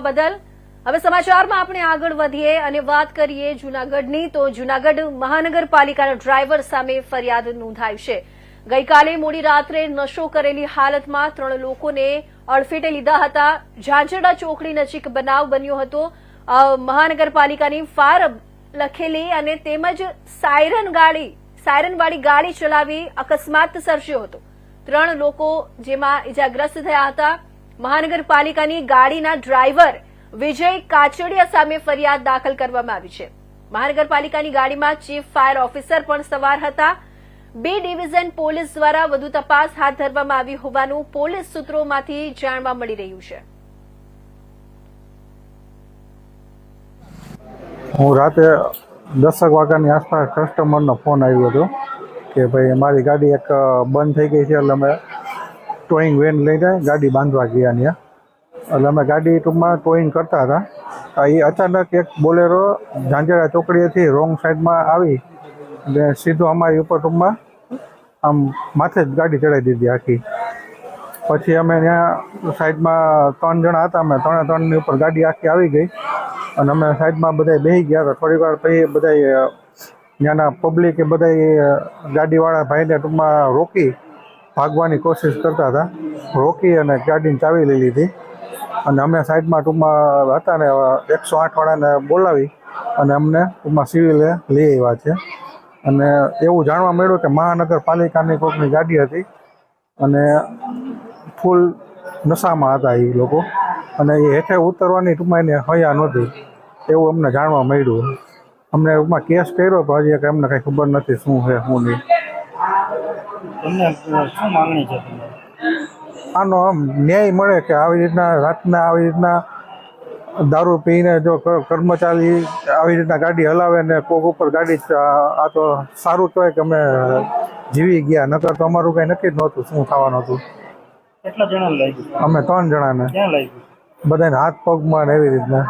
બદલ. હવે સમાચારમાં આપણે આગળ વધીએ અને વાત કરીએ જૂનાગઢની. તો જૂનાગઢ મહાનગરપાલિકાના ડ્રાઈવર સામે ફરિયાદ નોંધાઈ છે. ગઈકાલે મોડી રાત્રે નશો કરેલી હાલતમાં ત્રણ લોકોને અડફેટે લીધા હતા. ઝાંઝરડા ચોકડી નજીક બનાવ બન્યો હતો. મહાનગરપાલિકાની ફાર લખેલી અને તેમજ સાયરન ગાડી, સાયરનવાળી ગાડી ચલાવી અકસ્માત સર્જ્યો હતો. ત્રણ લોકો જેમાં ઇજાગ્રસ્ત થયા હતા. મહાનગરપાલિકાની ગાડીના ડ્રાઈવર વિજય કાચડિયા સામે ફરિયાદ દાખલ કરવામાં આવી છે. મહાનગરપાલિકાની ગાડીમાં ચીફ ફાયર ઓફિસર પણ સવાર હતા. બી ડિવિઝન પોલીસ દ્વારા વધુ તપાસ હાથ ધરવામાં આવી હોવાનું પોલીસ સૂત્રોમાંથી જાણવા મળી રહ્યું છે. હું રાતે દસક વાગ્યાની આસપાસ કસ્ટમરનો ફોન આવ્યો હતો કે ભાઈ, મારી ગાડી એક બંધ થઈ ગઈ છે, એટલે અમે ટોઈંગ વેન લઈને ગાડી બાંધવા ગયા ત્યાં એટલે અમે ગાડી ટૂંકમાં ટોઈંગ કરતા હતા. એ અચાનક એક બોલેરો ઝાંઝરા ચોકડીએથી રોંગ સાઈડમાં આવી અને સીધો અમારી ઉપર ટૂંકમાં આમ માથે જ ગાડી ચડાવી દીધી આખી. પછી અમે ત્યાં સાઈડમાં ત્રણ જણા હતા, અમે ત્રણે ત્રણની ઉપર ગાડી આખી આવી ગઈ અને અમે સાઈડમાં બધા બેસી ગયા હતા. થોડી વાર પછી બધા ત્યાંના પબ્લિકે બધા ગાડીવાળા ભાઈને ટૂંકમાં રોકી ભાગવાની કોશિશ કરતા હતા. રોકી અને ગાડીને ચાવી લઈ લીધી. અને અમે સાઈડમાં ટૂંકમાં હતા ને, એકસો આઠવાળાને બોલાવી અને અમને ટૂંકમાં સિવિલે લઈ આવ્યા છે. અને એવું જાણવા મળ્યું કે મહાનગરપાલિકાની કોઈકની ગાડી હતી અને ફૂલ નશામાં હતા એ લોકો. અને એ હેઠે ઉતરવાની ટૂંકમાં એને હયા નહોતી. એવું અમને જાણવા મળ્યું. અમને ટૂંકમાં કેસ કર્યો, પણ હજી કંઈ અમને કંઈ ખબર નથી શું છે, શું નહીં. તમને શું માંગણી છે તમારી આનો આમ ન્યાય મળે કે આવી રીતના રાતના આવી રીતના દારૂ પીને જો કર્મચારી આવી રીતના ગાડી હલાવે ને કોક ઉપર ગાડી આ તો સારું કહેવાય કે અમે જીવી ગયા. નકર તો અમારું કંઈ નક્કી જ નહોતું શું થવાનું હતું. કેટલા જણા લઈ અમે ત્રણ જણાને. ક્યાં લઈ બધાને હાથ પગમાં ને એવી રીતના.